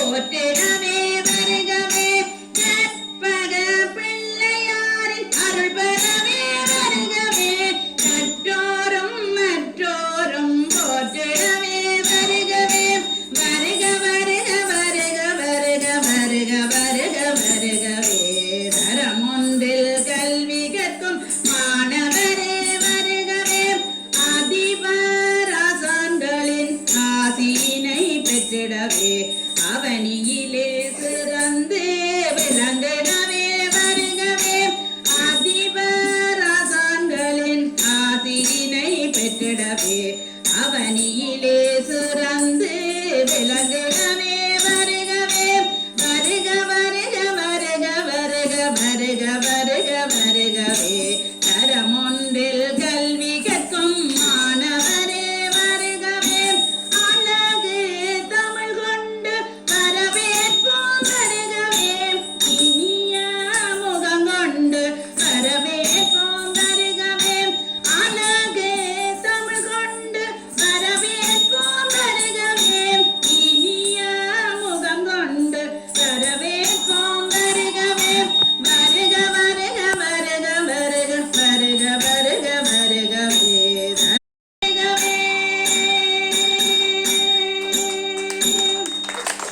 Senhor, மண்ணிலே சுரந்து விளங்குகவே வருகவே வருக வருக வருக வருக வருக வருக வருகவே. தரமொன்றில்